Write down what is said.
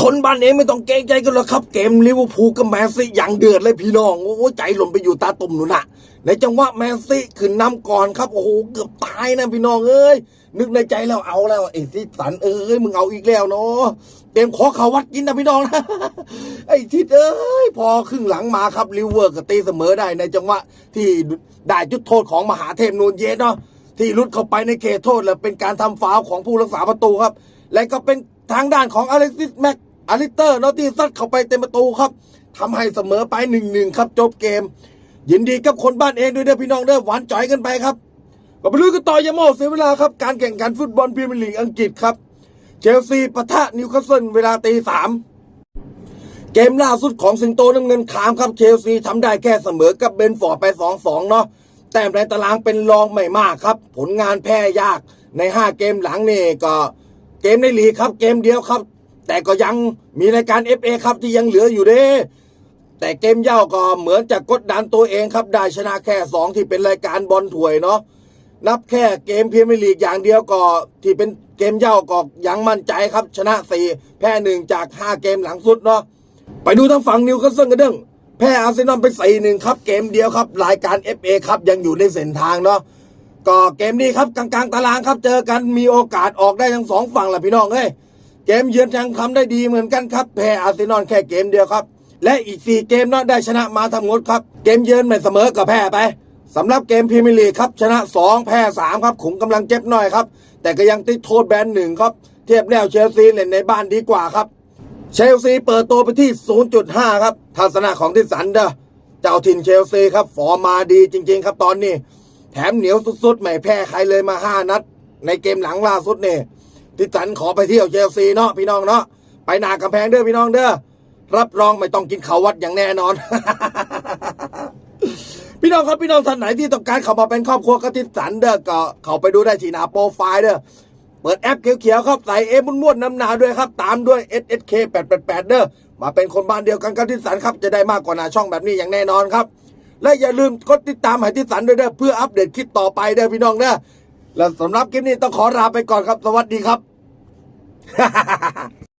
คนบ้านเองไม่ต้องเกรงใจกันหรอกครับ เกมลิเวอร์พูลกับแมนซีอย่างเดือดเลยพี่น้อง โอ้โหใจหล่นไปอยู่ตาตุ่มหนูน่ะ ในจังหวะแมนซีขึ้นนำก่อนครับ โอ้โห เกือบตายนะพี่น้องเอ้ย นึกในใจแล้วเอาแล้วไอ้ทิศสันเอ้ยมึงเอาอีกแล้วเนาะเต็มขอเขาวัดกินนะพี่น้องนะไอ้ทิศเอ้ย พอครึ่งหลังมาครับลิเวอร์ก็ตีเสมอได้ในจังหวะที่ได้จุดโทษของมหาเทพนูนเยสเนาะที่ลุดเข้าไปในเขตโทษและเป็นการทำฟาวของผู้รักษาประตูครับ และก็เป็นทางด้านของอเล็กซิสแม็ก อาริเตอร์นาะที่ซัดเข้าไปเต็มประตูครับทำให้เสมอไปหนึ่งหนึ่งครับจบเกม ยินดีกับคนบ้านเองด้วยเด้อพี่น้องเด้อหวานจ่อยกันไปครับก็ไปลุยกันต่อยาโมเสียเวลาครับการแข่งขันฟุตบอลพรีเมียร์ลีกอังกฤษครับเชลซีปะทะนิวคาสเซิลเวลาตีสามเกมล่าสุดของสิงโตน้ำเงินขามครับเชลซีทำได้แค่เสมอกับเบนฟอร์ดไป 2-2 เนาะแต้มในตารางเป็นรองไม่มากครับ ผลงานแพ้ยากใน 5 เกมหลังนี่ก็ เกมในลีกครับ เกมเดียวครับ แต่ก็ยังมีรายการ FA ครับที่ยังเหลืออยู่เด้แต่เกมเย่าก็เหมือนจะกดดันตัวเองครับ ได้ชนะแค่ 2 ที่เป็นรายการบอลถวยเนาะนับแค่เกมพรีเมียร์ลีกอย่างเดียวก็ที่เป็นเกมเย่าก็ยังมั่นใจครับ ชนะ 4 แพ้ 1 จาก 5 เกมหลังสุดเนาะไปดูทางฝั่งนิวคาสเซิลกันเด้งแพ้อาร์เซนอลไปสี่หนึ่งครับ เกมเดียวครับ รายการ FA ครับยังอยู่ในเส้นทางเนาะก็เกมนี้ครับกลางๆตารางครับเจอกันมีโอกาสออกได้ทั้งสองฝั่งแหละพี่น้องเอ้ย เกมเยือนยังทำได้ดีเหมือนกันครับแพ้อาร์เซนอลแค่เกมเดียวครับ และอีก 4 เกมเนาะได้ชนะมาทั้งหมดครับ เกมเยือนไม่เสมอก็แพ้ไปสำหรับเกมพรีเมียร์ลีกครับชนะ 2 แพ้ 3 ครับขุมกำลังเจ็บหน่อยครับ แต่ก็ยังติดโทษแบนหนึ่งครับ เทียบแล้วเชลซีเล่นในบ้านดีกว่าครับ เชลซีเปิดตัวไปที่ 0.5 ครับทัศนะของทิสันเดอร์เจ้าถิ่นเชลซีครับฟอร์มมาดีจริง ๆ ครับตอนนี้ แถมเหนียวสุดๆไม่แพ้ใครเลยมา 5 นัด ในเกมหลังล่าสุดเนี่ ทิสันขอไปเที่ยวเชลซีเนาะพี่น้องเนาะไปหนากำแพงเด้อพี่น้องเด้อรับรองไม่ต้องกินข้าววัดอย่างแน่นอน พี่น้องครับพี่น้องท่านไหนที่ต้องการเข้ามาเป็นครอบครัวกติสันเด้อก็เข้าไปดูได้ที่หน้าโปรไฟล์เด้อเปิดแอปเขียวๆครับใส่เอมุนม้วนๆน้ำหนาด้วยครับ ตามด้วย SSK 888เด้อมาเป็นคนบ้านเดียวกันกับทิสันครับ จะได้มากกว่าหน้าช่องแบบนี้อย่างแน่นอนครับ และอย่าลืมกดติดตามให้ทิสันด้วยเด้อเพื่ออัปเดตคลิปต่อไปเด้อพี่น้องเด้อ แล้วสำหรับคลิปนี้ต้องขอลาไปก่อนครับ สวัสดีครับ